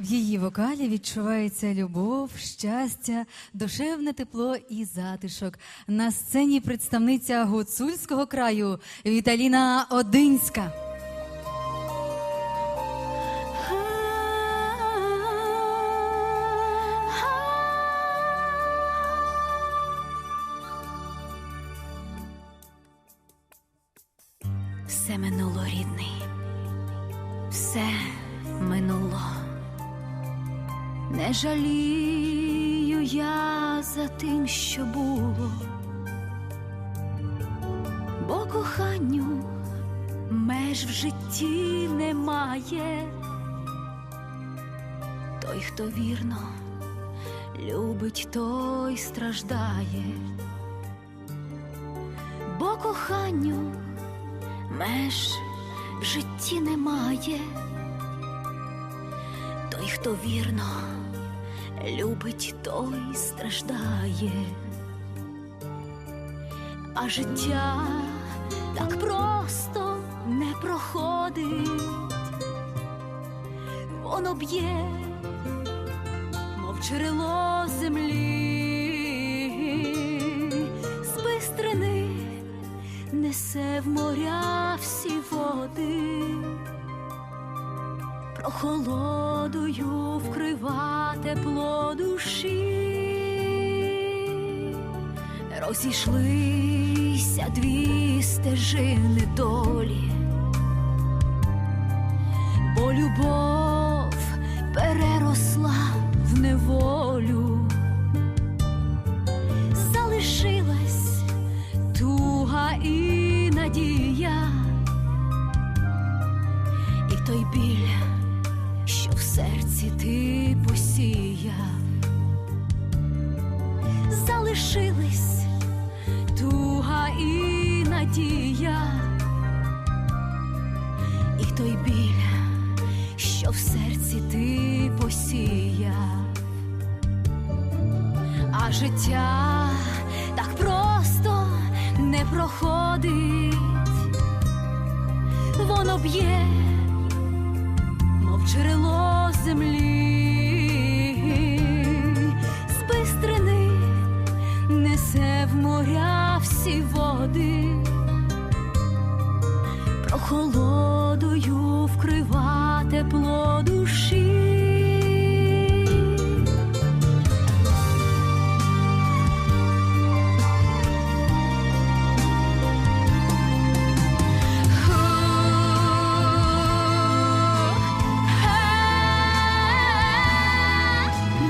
В її вокалі відчувається любов, щастя, душевне тепло і затишок. На сцені представниця гуцульського краю Віталіна Одинська. Все минуло, рідний, все Жалію я за тим, що було, бо коханню меж в житті немає. Той, хто вірно любить, той страждає, бо коханню меж в житті немає. Той, хто вірно любить, той страждає. А життя так просто не проходить, воно б'є, мов джерело землі, з бистрини несе в моря всі води, прохолодою вкрива тепло душі, розійшлися дві стежини долі, бо любов переросла в неволю, залишилась туга і надія, і той біль, серці ти посіяв, залишились туга і надія, і той біль, що в серці ти посіяв а життя так просто не проходить, воно б'є, прохолодою вкрива тепло душі.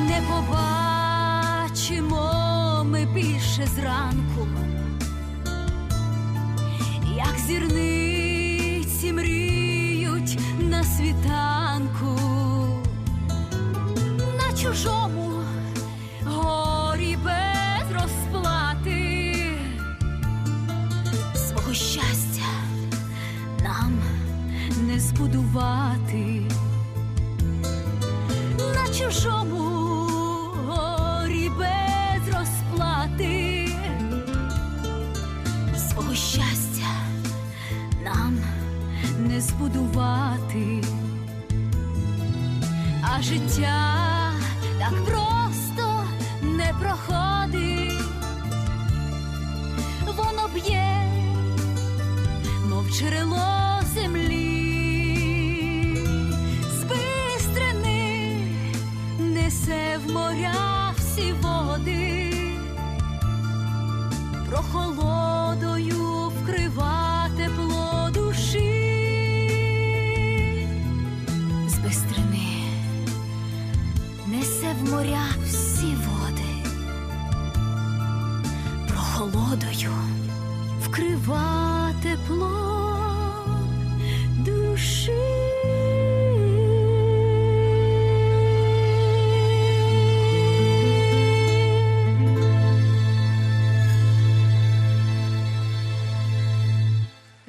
Не побачимо ми більше зранку, як зірниці мріють на світанку, на чужому горі без розплати. Свого щастя нам не збудувати. На чужому збудувати, а життя так просто не проходить, воно б'є, мов джерело землі, з несе в моря всі води, прохолодою несе в моря всі води, прохолодою вкрива тепло душі.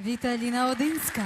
Віталіна Одинська.